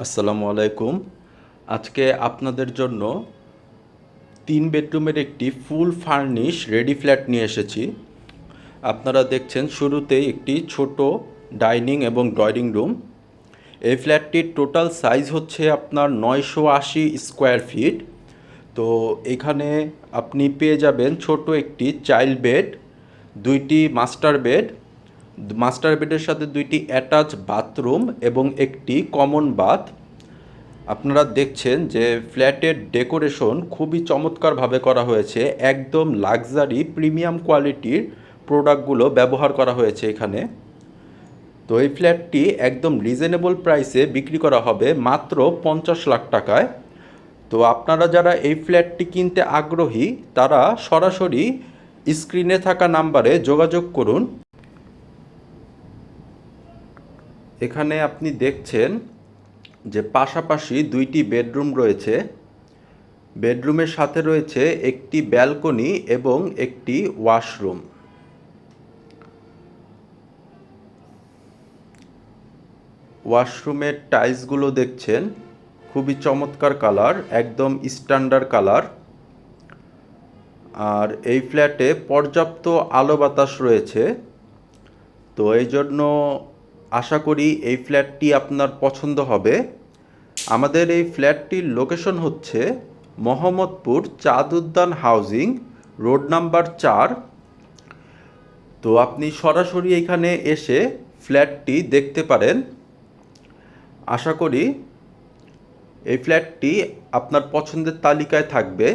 আসসালামু আলাইকুম। আজকে আপনাদের জন্য তিন বেডরুমের একটি ফুল ফার্নিশ রেডি ফ্ল্যাট নিয়ে এসেছি। আপনারা দেখছেন শুরুতেই একটি ছোট ডাইনিং এবং ড্রয়িং রুম। এই ফ্ল্যাটটির টোটাল সাইজ হচ্ছে আপনার নয়শো আশি স্কোয়ার ফিট। তো এখানে আপনি পেয়ে যাবেন ছোট একটি চাইল্ড বেড, দুইটি মাস্টার বেড মাস্টার বেডের সাথে দুইটি অ্যাটাচ বাথরুম এবং একটি কমন বাথ। আপনারা দেখছেন যে ফ্ল্যাটের ডেকোরেশন খুবই চমৎকারভাবে করা হয়েছে। একদম লাক্সারি প্রিমিয়াম কোয়ালিটির প্রোডাক্টগুলো ব্যবহার করা হয়েছে এখানে। তো এই ফ্ল্যাটটি একদম রিজনেবল প্রাইসে বিক্রি করা হবে মাত্র পঞ্চাশ লাখ টাকায়। তো আপনারা যারা এই ফ্ল্যাটটি কিনতে আগ্রহী, তারা সরাসরি স্ক্রিনে থাকা নাম্বারে যোগাযোগ করুন। এখানে আপনি দেখছেন যে পাশাপাশি দুইটি বেডরুম রয়েছে। বেডরুমের সাথে রয়েছে একটি ব্যালকনি এবং একটি ওয়াশরুম। ওয়াশরুমের টাইলসগুলো দেখছেন, খুবই চমৎকার কালার, একদম স্ট্যান্ডার্ড কালার। আর এই ফ্ল্যাটে পর্যাপ্ত আলো বাতাস রয়েছে। তো এই জন্য আশা করি এই ফ্ল্যাটটি আপনার পছন্দ হবে। আমাদের এই ফ্ল্যাটটির লোকেশন হচ্ছে মোহাম্মদপুর চাঁদ উদ্যান হাউজিং, রোড নাম্বার চার। তো আপনি সরাসরি এখানে এসে ফ্ল্যাটটি দেখতে পারেন। আশা করি এই ফ্ল্যাটটি আপনার পছন্দের তালিকায় থাকবে।